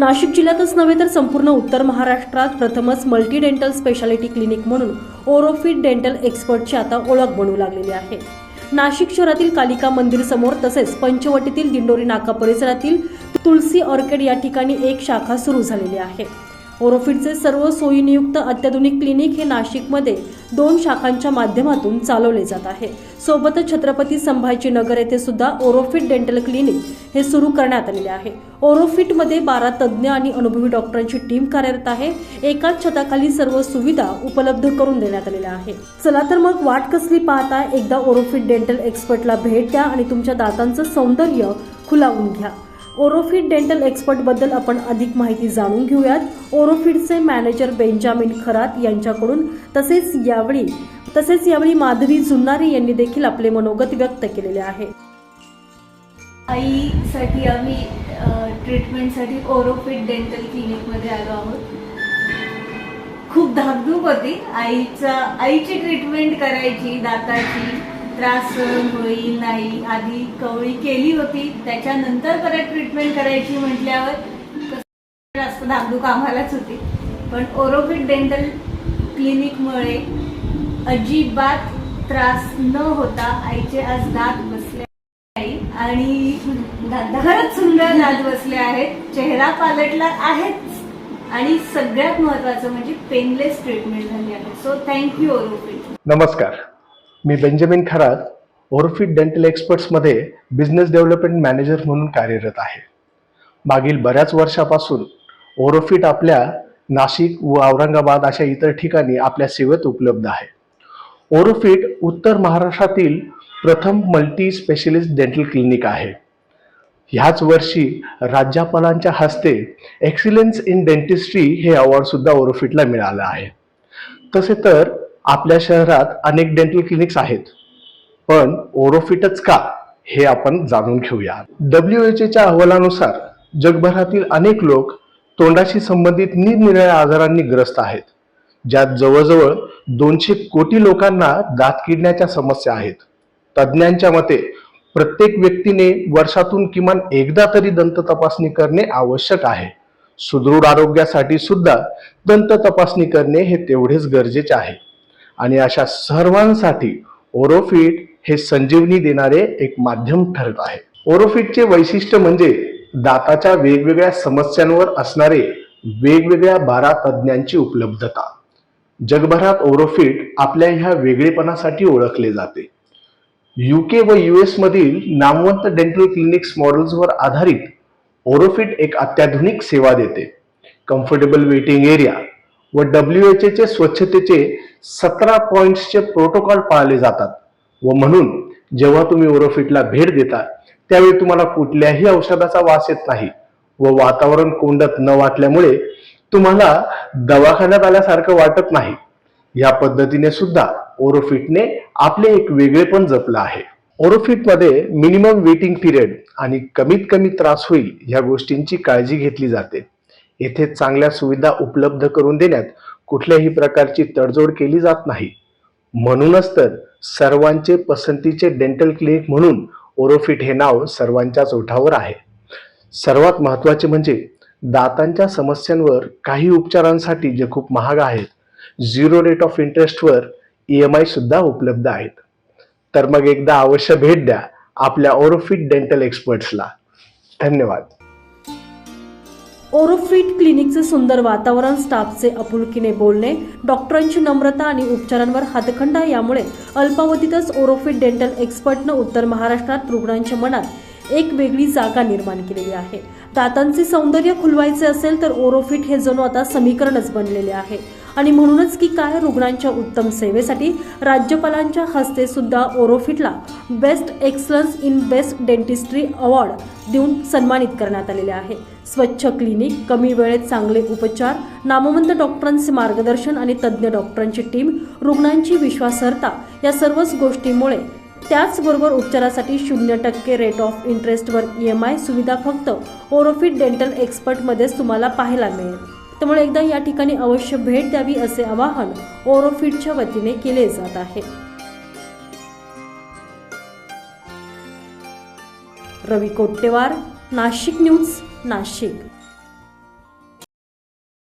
नाशिक जिल्ह्यातच नव्हे तर संपूर्ण उत्तर महाराष्ट्रात प्रथमच मल्टी डेंटल स्पेशालिटी क्लिनिक म्हणून ओरोफिट डेंटल एक्सपर्टची आता ओळख बनू लागलेली आहे. नाशिक शहरातील कालिका मंदिर समोर तसेच पंचवटीतील दिंडोरी नाका परिसरातील तुलसी ऑर्केड या ठिकाणी एक शाखा सुरू झालेली आहे. ओरोफिटचे सर्व सोयीनियुक्त अत्याधुनिक क्लिनिक हे नाशिकमध्ये दोन शाखांच्या माध्यमातून चालवले जात आहे. सोबतच छत्रपती संभाजीनगर येथे सुद्धा ओरोफिट डेंटल क्लिनिक हे सुरू करण्यात आलेले आहे. ओरोफिटमध्ये बारा तज्ज्ञ आणि अनुभवी डॉक्टरांची टीम कार्यरत आहे. एकाच छताखाली सर्व सुविधा उपलब्ध करून देण्यात आलेल्या आहे. चला तर मग वाट कसली पाहता एकदा ओरोफिट डेंटल एक्सपर्टला भेट द्या आणि तुमच्या दातांचं सौंदर्य खुलावून घ्या. ओरोफिट डेंटल एक्सपर्टबद्दल आपण अधिक माहिती जाणून घेऊयात. ओरोफिटचे मॅनेजर बेंजामिन खरात यांच्याकडून तसेच यावेळी तसेच यावेळी माधवी जुन्नारे यांनी देखील आपले मनोगत व्यक्त केलेले आहे. आईसाठी आम्ही ट्रीटमेंटसाठी ओरोफिट डेंटल क्लिनिकमध्ये आलो आहोत. खूप धाकधूक होती. आईचा आईची ट्रीटमेंट करायची दाताची. त्रास सहन होईल नाही आधी कवळी केली होती त्याच्यानंतर परत ट्रीटमेंट करायची म्हटल्यावर जास्त धाकधूक आम्हालाच होती. पण ओरोफिट डेंटल क्लिनिकमुळे अजिबात त्रास न होता आईचे आज दात बसले आई आणि खरंच सुंदर दात बसले आहेत. चेहरा पालटला आहेच. आणि सगळ्यात महत्वाचं म्हणजे पेनलेस ट्रीटमेंट झाली आहे. सो थँक्यू ओरोफिट नमस्कार. मी बेंजामिन खरात ओरफिट डेंटल एक्सपर्ट्समध्ये बिझनेस डेव्हलपमेंट मॅनेजर म्हणून कार्यरत आहे. मागील बऱ्याच वर्षापासून ओरोफिट आपल्या नाशिक व औरंगाबाद अशा इतर ठिकाणी आपल्या सेवेत उपलब्ध आहे. ओरोफिट उत्तर महाराष्ट्रातील प्रथम मल्टी स्पेशलिस्ट डेंटल क्लिनिक आहे. ह्याच वर्षी राज्यपालांच्या हस्ते एक्सिलन्स इन डेंटिस्ट्री हे अवॉर्ड सुद्धा ओरोफिटला मिळालं आहे. तसे तर आपल्या शहरात अनेक डेंटल क्लिनिक्स आहेत. पण ओरोफिटच का हे आपण जाणून घेऊया. डब्ल्यू एच एच्या अहवालानुसार जगभरातील अनेक लोक तोंडाशी संबंधित निरनिराळ्या आजारांनी ग्रस्त आहेत. ज्यात जवळजवळ दोनशे कोटी लोकांना दात किडण्याच्या समस्या आहेत. तज्ज्ञांच्या मते प्रत्येक व्यक्तीने वर्षातून किमान एकदा तरी दंत तपासणी करणे आवश्यक आहे. सुदृढ आरोग्यासाठी सुद्धा दंत तपासणी करणे हे तेवढेच गरजेचे आहे. आणि अशा सर्वांसाठी ओरोफिट हे संजीवनी देणारे एक माध्यम ठरत आहे. ओरोफिटचे वैशिष्ट्य म्हणजे दाताच्या वेगवेगळ्या समस्यांवर असणारे वेगवेगळ्या बारा तज्ज्ञांची उपलब्धता. जगभरात ओरोफिट आपल्या ह्या वेगळेपणासाठी ओळखले जाते. युके व युएस मधील नामवंत डेंटल क्लिनिक्स मॉडेल्सवर आधारित ओरोफिट एक अत्याधुनिक सेवा देते. कम्फर्टेबल वेटिंग एरिया व डब्ल्यू एच एचे स्वच्छतेचे सतरा पॉइंट्सचे प्रोटोकॉल पाळले जातात. व म्हणून जेव्हा तुम्ही ओरोफिटला भेट देता त्यावेळी तुम्हाला कुठल्याही औषधाचा वास येत नाही. व वातावरण कोंडत न वाटल्यामुळे तुम्हाला दवाखान्यात आल्यासारखं वाटत नाही. या पद्धतीने सुद्धा ओरोफिटने आपले एक वेगळेपण जपलं आहे. ओरोफिटमध्ये मिनिमम वेटिंग पिरियड आणि कमीत कमी त्रास होईल या गोष्टींची काळजी घेतली जाते. येथे चांगल्या सुविधा उपलब्ध करून देण्यात कुठल्याही प्रकारची तडजोड केली जात नाही. म्हणूनच तर सर्वांचे पसंतीचे डेंटल क्लिनिक म्हणून ओरोफिट हे नाव सर्वांच्याच ओठावर आहे. सर्वात महत्त्वाचे म्हणजे दातांच्या समस्यांवर काही उपचारांसाठी जे खूप महाग आहेत झिरो रेट ऑफ इंटरेस्टवर ई एम आय सुद्धा उपलब्ध आहेत. तर मग एकदा अवश्य भेट द्या आपल्या ओरोफिट डेंटल एक्सपर्ट्सला धन्यवाद. ओरोफिट क्लिनिकचे सुंदर वातावरण स्टाफचे आपुलकीने बोलणे डॉक्टरांची नम्रता आणि उपचारांवर हातखंडा यामुळे अल्पावधीतच ओरोफिट डेंटल एक्सपर्टनं उत्तर महाराष्ट्रात रुग्णांच्या मनात एक वेगळी जागा निर्माण केलेली आहे. दातांचे सौंदर्य खुलवायचे असेल तर ओरोफिट हे जणू आता समीकरणच बनलेले आहे. आणि म्हणूनच की काय रुग्णांच्या उत्तम सेवेसाठी राज्यपालांच्या हस्ते सुद्धा ओरोफिटला best excellence in best dentistry award देऊन सन्मानित करण्यात आलेले आहे. स्वच्छ क्लिनिक कमी वेळेत चांगले उपचार नामवंत डॉक्टरांचे मार्गदर्शन आणि तज्ज्ञ डॉक्टरांची टीम रुग्णांची विश्वासार्हता या सर्वच गोष्टींमुळे त्याचबरोबर उपचारासाठी शून्य टक्के रेट ऑफ इंटरेस्टवर ई एम आय सुविधा फक्त ओरोफिट डेंटल एक्सपर्टमध्येच तुम्हाला पाहायला मिळेल. त्यामुळे एकदा या ठिकाणी अवश्य भेट द्यावी असे आवाहन ओरोफिटच्या वतीने केले जात आहे. रवी कोट्टेवार नाशिक न्यूज नाशिक.